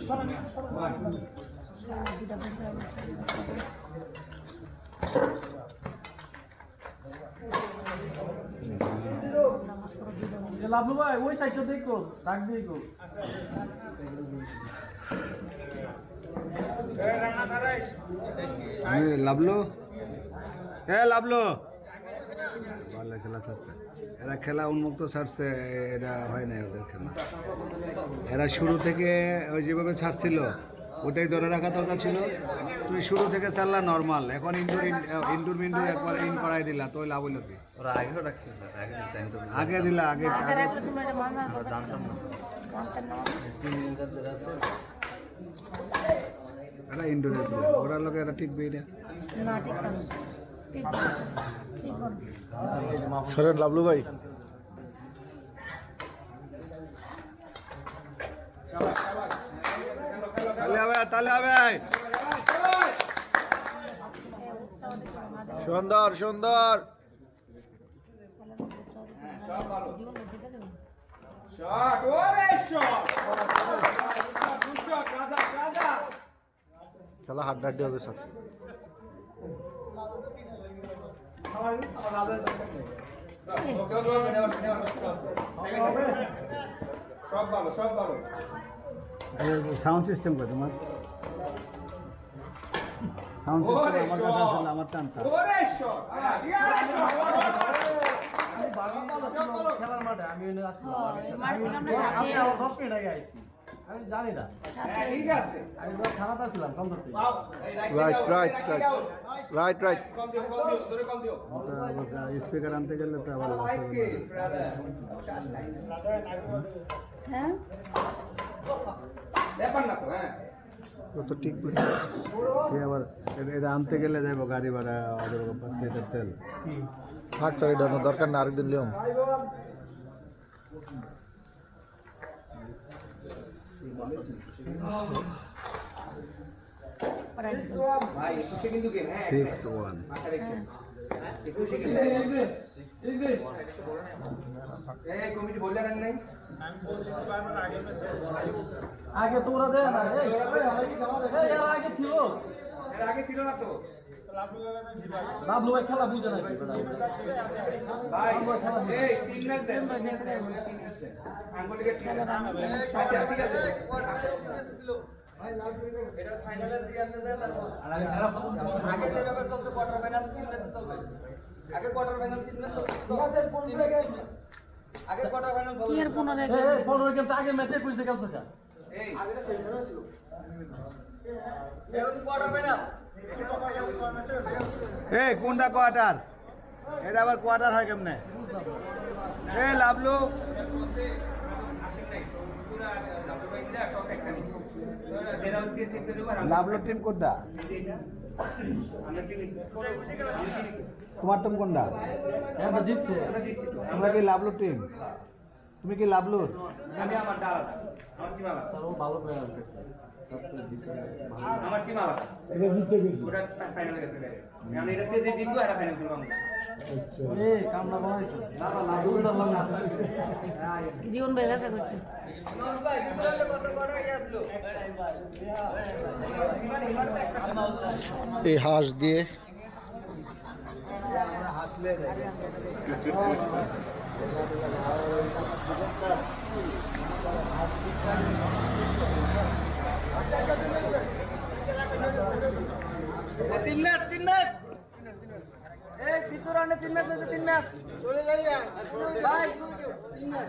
সরান ভাই ওই সাইডটা দেখো ডাক আমি লাভলো এ লাভলো ভালো খেলা ছাড়ছে। এরা খেলা উন্মুক্ত ছাড়ছে এটা হয় নাই ওদের খেলা। এরা শুরু থেকে ওই যেভাবে ছাড়ছিল ওটাই ধরে রাখা দরকার ছিল। তুমি শুরু থেকে ছাড়লা নর্মাল এখন ইন্ডোর ইন্ডোর মিন্ডোর একবার ইন করাই দিলা তো লাভ হইল কি? আগে দিলা আগে জানতাম না। তিন মিনিটের ধরে আছে এরা ইন্ডোরে দিলা ওরা লোক টিকবেই না। সরেন লাভলু ভাই। তাহলে হবে তাহলে হবে। সুন্দর সুন্দর। শট ওরে শট গুড শট রাজা রাজা খেলা হাড্ডাহাড্ডি হবে সব ভালো সব ভালো সাউন্ড সিস্টেম কো তোমার? সাউন্ড সিস্টেম আমার কাছে আসলে আমার টানটা। খেলার মাঠে আমি আসছিলাম দশ মিনিট আগে আইছি। আমি জানি না। হ্যাঁ ঠিক আছে। আমি তো থানাতে ছিলাম সন্ধ্যা থেকে right right right. Right right speaker আনতে গেলে তো আবার হ্যাঁ? ব্যাপার না তো হ্যাঁ। তো ঠিক সে আবার এটা আনতে গেলে যাব গাড়ি ভাড়া ওদের পাঁচ লিটার তেল। থাক দরকার না আরেকদিন লিওম ভাই একুশে কিন্তু গেম হ্যাঁ সিক্স ওয়ান মাথা রেখে একুশে কিন্তু এই কমিটি বললে রান নাই আগে তোমরা দেয় না এই, এই, এর আগে ছিল এর আগে ছিল না তো বাবলু ভাই খেলা বুঝে না ভাই এই তিন ম্যাচ দেন আঙ্গুলিকে ঠিক আছে আচ্ছা ঠিক আছে আগে যেভাবে কোয়ার্টার ফাইনাল তিন ম্যাচ চলবে আগে কোয়ার্টার ফাইনাল তিন ম্যাচ তিন ম্যাচ, তিন আগে কোয়ার্টার ফাইনাল কি আর পনেরো এই এই, পনেরো গেমটা আগে মেসে একুশ দেখে আসো এই এখন কোয়ার্টার ফাইনাল এই কোনটা কোয়ার্টার এটা আবার কোয়ার্টার হয় কেমনে? এ লাভলু লাভলুর টিম কোনটা? তোমার টিম কোনটা? জিতছে। আমরা কি লাভলুর টিম তুমি কি লাভলুর আমি আমার ডাল আমার টিম আলাদা ও ভালো প্লেয়ার আছে। আমার টিম আলাদা ওটা ফাইনাল গেছে আমি এটাতে যে জিতবো এরা ফাইনাল করব আমরা এই কামনা বানাইছো না না না দুটো না। জীবন বেড়ে গেছে করছে নন ভাই দ্বিতীয় কত কোয়ার্টার গিয়ে আসলো? এই হাঁস দিয়ে। এ, তিন ম্যাচ তিন ম্যাচ। এই দ্বিতীয় রাউন্ডে তিন ম্যাচ হয়েছে, তিন ম্যাচ। ভাই, তিন ম্যাচ।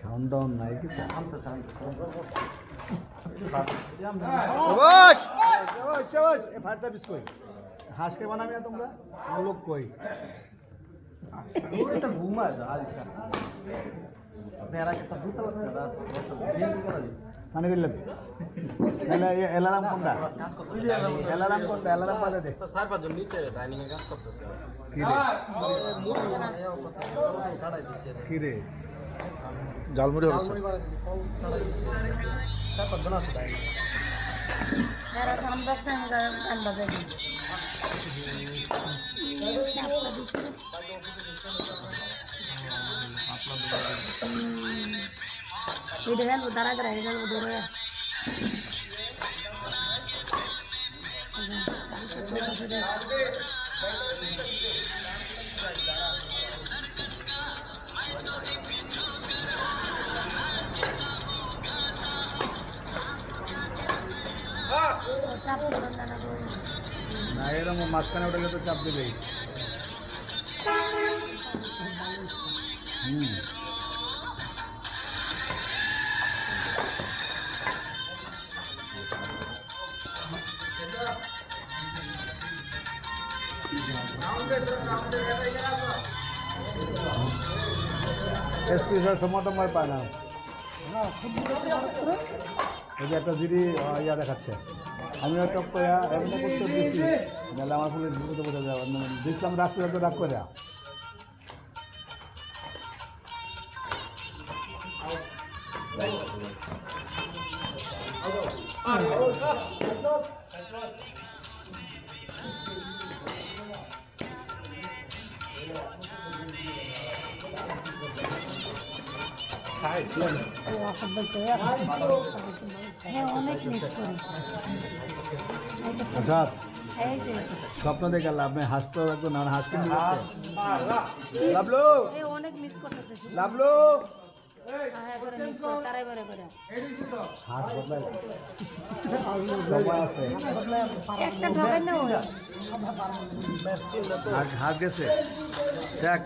খাওয়ান দাওয়ান নাই কি বস ফাটা বিস কই হাঁসকে বানাবি না তোমরা আমার লোক কই ওই তো ঘুমায় আলসা মেরা के साथ दूसरा लगता है बस बिल भी करा दी মানে বললেন এলারাম কোনটা? এলারাম কোনটা? এলারাম বাজে দে। স্যার পাঁচজন নিচে ডাইনিং এ কাজ করতেছে। কি রে? কি রে? ঝালমুড়ি হবে স্যার। চালমুড়ি বানাই দিছে ফল কাটাই দিছে চার পাঁচজন আছে ডাইনিং যারা সামনে দশটা গান বাজাই এটা গেল দাঁড়া দাঁড়া এটা গেল ধরে চাপ করে দাঁড়া না এরকম মাঝখানে উঠে গেলে তো চাপ দেবেই হুম এসপি স্যার সময় পায় না এই যে একটা জিডি ইয়া দেখাচ্ছে আমি একটা কয়া এমনি করতে দিচ্ছি নাহলে আমার ফুলে ঢুকতে বোঝা যাবে দেখলাম রাখছি হয়তো রাখ করে হ্যাঁ স্বপ্ন দেখে লাভ নেই হাসতে হবে না হাস কিন্তু লাভলো? এই অনেক মিস করতেছে লাভলো? হ্যাঁ না হাস গেছে। দেখ।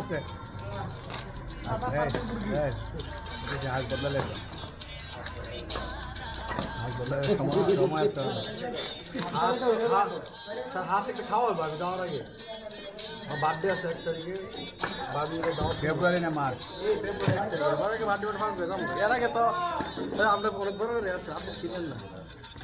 আছে। এক তারিখে। ফেব্রুয়ারি না মার্চ এই ফেব্রুয়ারি বার্থডে এর আগে তো আমরা অনেক বড় আছে আপনি ছিলেন না।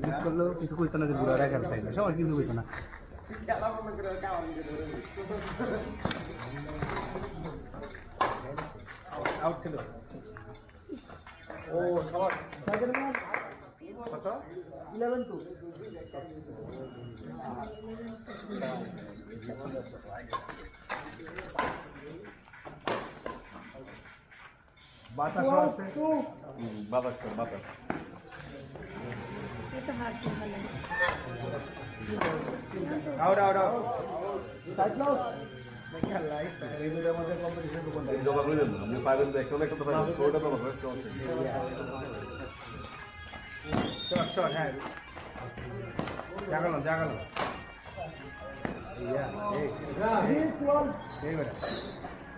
মিস করলেও কিছু কইতো না যে সবার কিছু কইতো না আউট ছিল ও সবার ইলেভেন টু বাতাস আছে? এটা হাত ভালো। আউট আউট আউট এই তো কোনটা জমা করে দেন আপনি পাইবেন একটা একটা তো পাইবেন ওটা তো আমার শর্ট শর্ট হ্যাঁ। জাগালো জাগালো। এই। এই বেটা।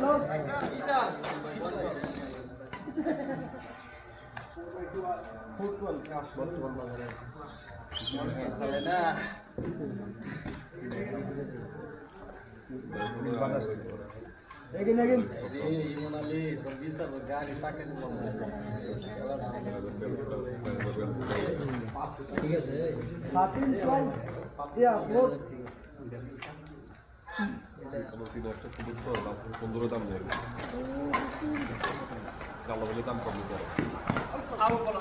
বসো। এই ইমন আলী তোর বিচার গাড়ি চাকা দিলাম ঠিক আছে সাতিন চল ইয়া মোট তিন একটা কুকুর তো দাম পনেরো দাম নেই কালো বলে দাম কম করে আবু বলো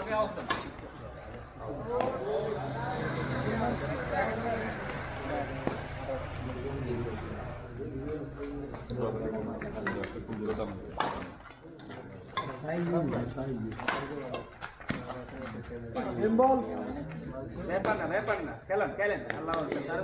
আমি আউট একটা কুকুরের দাম নেই ব্যাপার না ব্যাপার না খেলেন খেলেন আল্লাহ তার